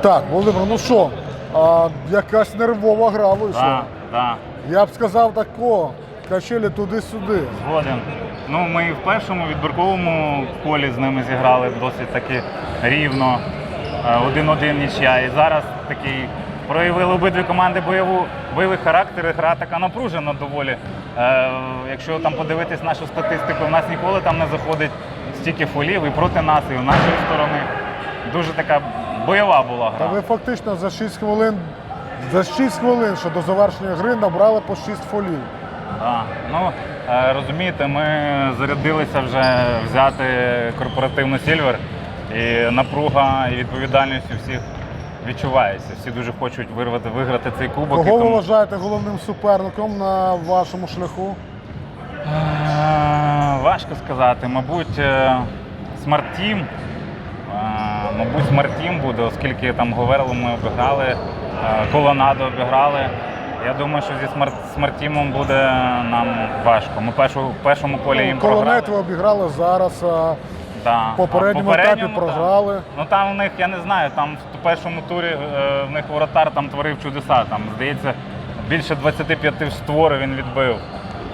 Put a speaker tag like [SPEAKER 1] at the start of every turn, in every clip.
[SPEAKER 1] Так, Володимир, ну що, а, якась нервова гра вийшла.
[SPEAKER 2] Так, так,
[SPEAKER 1] Я б сказав тако, качелі туди-сюди.
[SPEAKER 2] згоден. Ну, ми і в першому відбірковому колі з ними зіграли досить таки рівно. Е, Один-один нічия. І зараз такий проявили обидві команди бойову, бойовий характер, і гра така напружена доволі. Е, якщо там подивитись нашу статистику, у нас ніколи там не заходить стільки фолів і проти нас, і в нашої сторони. Дуже така бойова була
[SPEAKER 1] Та ви фактично за 6 хвилин, за 6 хвилин, що до завершення гри набрали по 6 фолів.
[SPEAKER 2] Так. Ну, е, розумієте, ми зарядилися вже взяти корпоративну сільвер, і напруга і відповідальність у всіх відчувається. Всі дуже хочуть вирвати, виграти цей кубок.
[SPEAKER 1] Кого ви
[SPEAKER 2] тому-
[SPEAKER 1] вважаєте головним суперником на вашому шляху?
[SPEAKER 2] Е, Важко сказати. Мабуть, е, Smart Team. Мабуть, Smart буде, оскільки там Говерло ми обіграли, е, Колонаду обіграли. Я думаю, що зі Smart, Smart буде нам важко. Ми першу, в першому колі їм програли.
[SPEAKER 1] Колонет ви обіграли зараз. а
[SPEAKER 2] Да.
[SPEAKER 1] Попередньому
[SPEAKER 2] в
[SPEAKER 1] етапі програли.
[SPEAKER 2] Ну там в них, я не знаю, там в першому турі е, в них воротар там творив чудеса. Там, здається, більше 25 створи він відбив.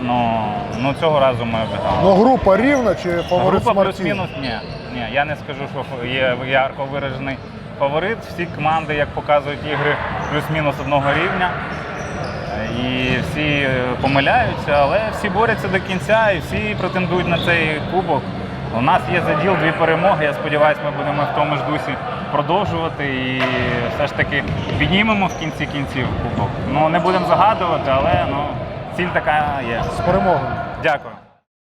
[SPEAKER 2] Ну, ну цього разу ми обіграли.
[SPEAKER 1] Ну, група рівна чи фаворит
[SPEAKER 2] Група
[SPEAKER 1] Смартін?
[SPEAKER 2] плюс-мінус ні. Ні, я не скажу, що є ярко виражений фаворит. Всі команди, як показують ігри, плюс-мінус одного рівня. І всі е, помиляються, але всі борються до кінця і всі претендують на цей кубок. У нас є заділ дві перемоги. Я сподіваюся, ми будемо в тому ж дусі продовжувати і все ж таки піднімемо в кінці кінців кубок. Ну не будемо загадувати, але ну, ціль така є.
[SPEAKER 1] З перемогою.
[SPEAKER 2] Дякую.